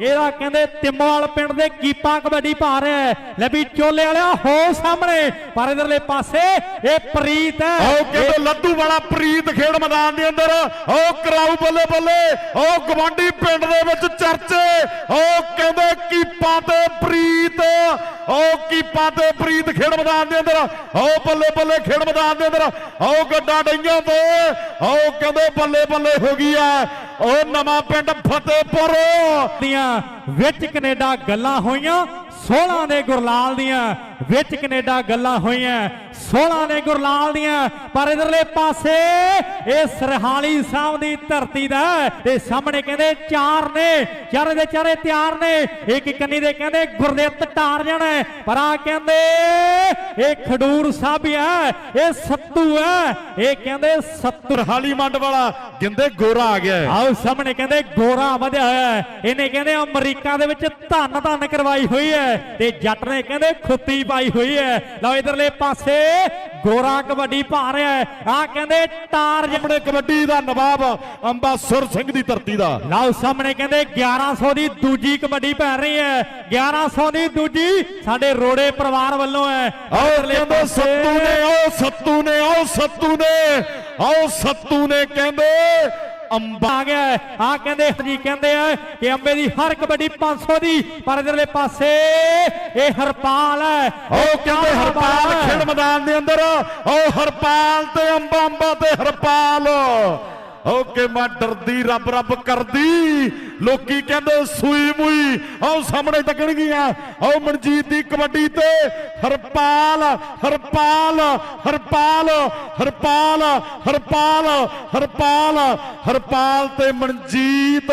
ਇਹਦਾ ਕਹਿੰਦੇ ਤਿੰਮਵਾਲ ਪਿੰਡ ਦੇ ਕੀਪਾ ਕਬੱਡੀ ਪਾ ਰਿਹਾ ਹੈ। ਲੈ ਵੀ ਚੋਲੇ ਵਾਲਿਆ ਹੋ ਸਾਹਮਣੇ। ਪਰ ਇਧਰਲੇ ਪਾਸੇ ਇਹ ਪ੍ਰੀਤ ਹੈ। ਆਓ ਕਹਿੰਦੇ ਲੱਡੂ ਵਾਲਾ ਪ੍ਰੀਤ ਖੇਡ ਮੈਦਾਨ ਦੇ ਅੰਦਰ। ਆਓ ਕਰਾਊ ਬੱਲੇ ਬੱਲੇ। ਆਓ ਗਵਾਂਡੀ ਪਿੰਡ ਦੇ ਵਿੱਚ ਚਰਚੇ। ਆਓ ਆਓ ਕੀਪਾਂ ਤੇ ਪ੍ਰੀਤ ਖੇਡ ਮੈਦਾਨ ਦੇ ਅੰਦਰ। ਆਓ ਬੱਲੇ ਬੱਲੇ ਖੇਡ ਮੈਦਾਨ ਦੇ ਅੰਦਰ। ਆਓ ਗੱਡਾ ਡਈਆਂ ਤੇ। ਆਓ ਕਹਿੰਦੇ ਬੱਲੇ ਬੱਲੇ ਹੋ ਗਈ ਆ। ਉਹ ਨਵਾਂ ਪਿੰਡ ਫਤਿਹਪੁਰ। ਦੀਆਂ ਵਿੱਚ ਕੈਨੇਡਾ ਗੱਲਾਂ ਹੋਈਆਂ 16 ਦੇ ਗੁਰਲਾਲ ਦੀਆਂ। ਵਿੱਚ ਕੈਨੇਡਾ ਗੱਲਾਂ ਹੋਈਆਂ 16 ਨੇ ਗੁਰਲਾਲ ਦੀਆਂ, ਪਰ ਇਧਰਲੇ ਪਾਸੇ ਇਹ ਸਰਹਾਲੀ ਸਾਹਿਬ ਦੀ ਧਰਤੀ ਦਾ ਹੈ। ਤੇ ਸਾਹਮਣੇ ਕਹਿੰਦੇ ਚਾਰ ਨੇ, ਚਾਰੇ ਦੇ ਚਾਰੇ ਤਿਆਰ ਨੇ, ਇੱਕ ਕੰਨੀ ਦੇ ਕਹਿੰਦੇ ਗੁਰਦਿੱਤ ਟਾਰ ਜਾਣਾ ਪਰ ਆ ਕਹਿੰਦੇ ਇਹ ਖਡੂਰ ਸਾਹਿਬ ਹੈ ਇਹ ਸੱਤੂ ਹੈ, ਇਹ ਕਹਿੰਦੇ ਸੱਤੂ ਹਾਲੀ ਮੰਡ ਵਾਲਾ ਗਿੰਦੇ ਗੋਰਾ ਆ ਗਿਆ ਆਓ ਸਾਹਮਣੇ ਕਹਿੰਦੇ ਗੋਰਾ ਵਧਿਆ ਹੋਇਆ ਇਹਨੇ ਕਹਿੰਦੇ ਅਮਰੀਕਾ ਦੇ ਵਿੱਚ ਧੰਨ ਧੰਨ ਕਰਵਾਈ ਹੋਈ ਹੈ, ਤੇ ਜੱਟ ਨੇ ਕਹਿੰਦੇ ਖੁੱਤੀ ਪਾਈ ਹੋਈ ਹੈ। ਲਓ ਇਧਰਲੇ ਪਾਸੇ ਗੋਰਾ ਕਬੱਡੀ ਪਾ ਰਿਹਾ ਹੈ। ਆ ਕਹਿੰਦੇ ਟਾਰ ਆਪਣੇ ਕਬੱਡੀ ਦਾ ਨਵਾਬ ਅੰਬਾ ਸੁਰ ਸਿੰਘ ਦੀ ਧਰਤੀ ਦਾ। ਲਓ ਸਾਹਮਣੇ ਕਹਿੰਦੇ 1100 ਦੀ ਦੂਜੀ ਕਬੱਡੀ ਪੈ ਰਹੀ ਹੈ। 1100 ਦੀ ਦੂਜੀ ਸਾਡੇ ਰੋੜੇ ਪਰਿਵਾਰ ਵੱਲੋਂ ਹੈ। ਆਓ ਕਹਿੰਦੇ ਸੱਤੂ ਨੇ ਆਓ ਸੱਤੂ ਨੇ ਆਓ ਸੱਤੂ ਨੇ। ਆਓ ਸੱਤੂ ਨੇ ਕਹਿੰਦੇ ਅੰਬਾ ਆ ਗਿਆ ਆ ਕਹਿੰਦੇ ਜੀ ਕਹਿੰਦੇ ਆ ਕਿ ਅੰਬੇ ਦੀ ਹਰ ਕਬੱਡੀ 500 ਦੀ। ਪਰ ਇਧਰਲੇ ਪਾਸੇ ਇਹ ਹਰਪਾਲ ਹੈ। ਆਓ ਕਹਿੰਦੇ ਹਰਪਾਲ ਖੇਡ ਮੈਦਾਨ ਦੇ ਅੰਦਰ। ਆਓ ਹਰਪਾਲ ਤੇ ਅੰਬਾ ਅੰਬਾ ਤੇ ਹਰਪਾਲ। ਆਓ ਮੈਂ ਡਰਦੀ, ਰੱਬ ਰੱਬ ਕਰਦੀ। ਲੋਕੀ ਕਹਿੰਦੇ ਸੂਈ ਮੂਈ ਆਓ ਸਾਹਮਣੇ ਤੱਕਣਗੀਆਂ ਆਓ ਮਨਜੀਤ ਦੀ ਕਬੱਡੀ ਤੇ ਹਰਪਾਲ ਹਰਪਾਲ ਹਰਪਾਲ ਹਰਪਾਲ ਹਰਪਾਲ ਹਰਪਾਲ ਹਰਪਾਲ ਤੇ ਮਨਜੀਤ।